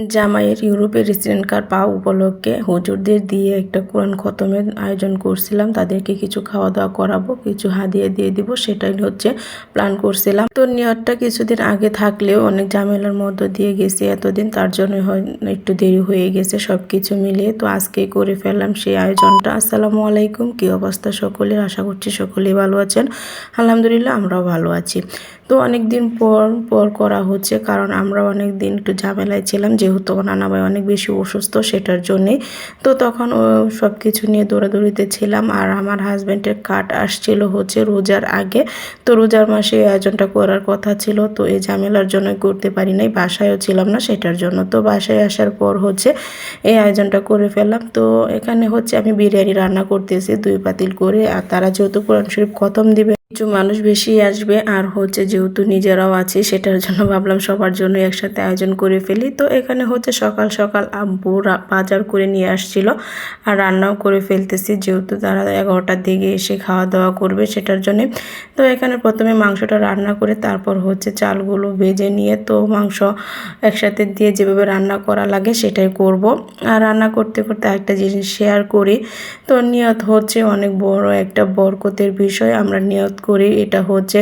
জামাইয়ের ইউরোপের resident card পাওয়া উপলক্ষে হুজুরদের দিয়ে একটা কোরআন খতমের আয়োজন করছিলাম। তাদেরকে কিছু খাওয়া দাওয়া করাবো, কিছু হাদিয়া দিয়ে দিব, সেটাই হচ্ছে প্ল্যান করছিলাম। তো নিয়তটা কিছুদিন আগে থাকলেও অনেক ঝামেলার মধ্য দিয়ে গেছি এতদিন, তার জন্য একটু দেরি হয়ে গেছে সব কিছু মিলিয়ে। তো আজকে করে ফেললাম সেই আয়োজনটা। আসসালামু আলাইকুম, কী অবস্থা সকলের? আশা করছি সকলেই ভালো আছেন। আলহামদুলিল্লাহ, আমরাও ভালো আছি। তো অনেক দিন পর পর করা হচ্ছে, কারণ আমরা অনেক দিন একটু ঝামেলায় ছিলাম, যেহেতু নানা ভাই অনেক বেশি অসুস্থ সেটার জন্যে। তো তখন সব কিছু নিয়ে দৌড়াদৌড়িতে ছিলাম, আর আমার হাজব্যান্ডের কাট আসছিল হচ্ছে রোজার আগে। তো রোজার মাসে আয়োজনটা করার কথা ছিল, তো এই ঝামেলার জন্য করতে পারি নাই, বাসায়ও ছিলাম না সেটার জন্য। তো বাসায় আসার পর হচ্ছে এই আয়োজনটা করে ফেললাম। তো এখানে হচ্ছে আমি বিরিয়ানি রান্না করতেছি, দুই পাতিল করে, আর তারা যেহেতু কোরআন শরীফ খতম দিবে কিছু মানুষ বেশি আসবে, আর হচ্ছে যেহেতু নিজেরাও আছি, সেটার জন্য ভাবলাম সবার জন্য একসাথে আয়োজন করে ফেলি। তো এখানে হচ্ছে সকাল সকাল আব্বু বাজার করে নিয়ে আসছিল, আর রান্নাও করে ফেলতেছি, যেহেতু তারা এগারোটার দিকে এসে খাওয়া দাওয়া করবে সেটার জন্য। তো এখানে প্রথমে মাংসটা রান্না করে তারপর হচ্ছে চালগুলো ভেজে নিয়ে, তো মাংস একসাথে দিয়ে যেভাবে রান্না করা লাগে সেটাই করব। আর রান্না করতে করতে একটা জিনিস শেয়ার করি। তো নিয়ত হচ্ছে অনেক বড় একটা বরকতের বিষয়, আমরা নিয়ত করি এটা হচ্ছে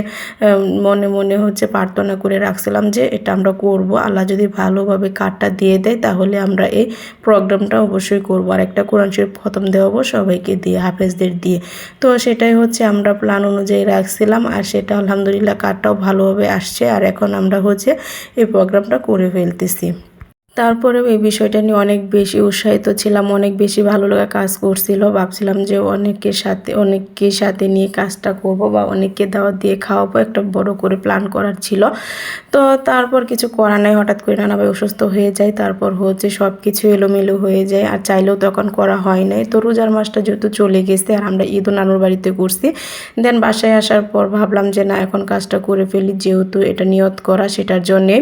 মনে মনে হচ্ছে প্রার্থনা করে রাখছিলাম যে এটা আমরা করব। আল্লাহ যদি ভালোভাবে কার্ডটা দিয়ে দেয় তাহলে আমরা এই প্রোগ্রামটা অবশ্যই করব। আর একটা কোরআন শরীফ খতম দেওয়াবো সবাইকে দিয়ে, হাফেজদের দিয়ে। তো সেটাই হচ্ছে আমরা প্ল্যান অনুযায়ী রাখছিলাম আর সেটা আলহামদুলিল্লাহ কার্ডটাও ভালোভাবে আসছে। আর এখন আমরা হচ্ছে এই প্রোগ্রামটা করে ফেলতেছি। তারপরে এই বিষয়টা নিয়ে অনেক বেশি উৎসাহিত ছিলাম, অনেক বেশি ভালো লাগা কাজ করছিল। ভাবছিলাম যে অনেকের সাথে, অনেককে সাথে নিয়ে কাজটা করব বা অনেককে দাওয়াত দিয়ে খাওয়াবো, একটা বড় করে প্ল্যান করার ছিল। তো তারপর কিছু করার নাই, হঠাৎ করে নানা ভাই অসুস্থ হয়ে যায় তারপর হচ্ছে সব কিছু এলোমেলো হয়ে যায়, আর চাইলেও তখন করা হয় নাই। তো রোজার মাসটা যেহেতু চলে গেছে, আর আমরা ঈদ নানুর বাড়িতে করছি দেন বাসায় আসার পর ভাবলাম যে না, এখন কাজটা করে ফেলি, যেহেতু এটা নিয়ত করা সেটার জন্যে।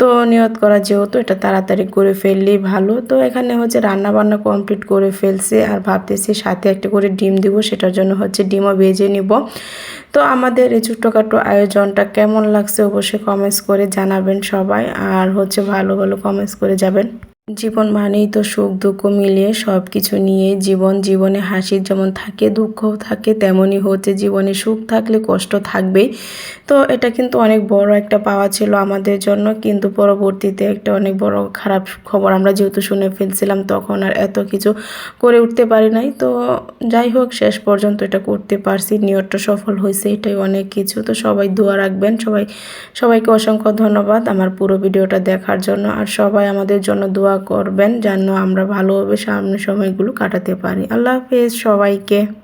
তো নিয়ত করা যেহেতু, এটা তাড়াতাড়ি করে ফেললেই ভালো। তো এখানে হচ্ছে রান্না বান্না কমপ্লিট করে ফেলছে আর ভাবতেছি সাথে একটা করে ডিম দিব, সেটার জন্য হচ্ছে ডিমও ভেজে নিব। তো আমাদের এই ছোট্টখাটো আয়োজনটা কেমন লাগছে অবশ্যই কমেন্টস করে জানাবেন সবাই। আর হচ্ছে ভালো ভালো কমেন্টস করে যাবেন। জীবন মানেই তো সুখ, দুঃখ মিলিয়ে সব কিছু নিয়ে জীবন, জীবনে হাসি যেমন থাকে, দুঃখও থাকে, তেমনই হচ্ছে জীবনে সুখ থাকলে কষ্ট থাকবেই। তো এটা কিন্তু অনেক বড় একটা পাওয়া ছিল আমাদের জন্য, কিন্তু পরবর্তীতে একটা অনেক বড় খারাপ খবর আমরা যেহেতু শুনে ফেলছিলাম তখন আর এত কিছু করে উঠতে পারি নাই। তো যাই হোক, শেষ পর্যন্ত এটা করতে পারছি, নিয়তটা সফল হয়েছে, এটাই অনেক কিছু। তো সবাই দোয়া রাখবেন, সবাই, সবাইকে অসংখ্য ধন্যবাদ আমার পুরো ভিডিওটা দেখার জন্য, আর সবাই আমাদের জন্য দোয়া করবেন যেন আমরা ভালোভাবে সামনে সময়গুলো কাটাতে পারি। আল্লাহ হাফেজ সবাইকে।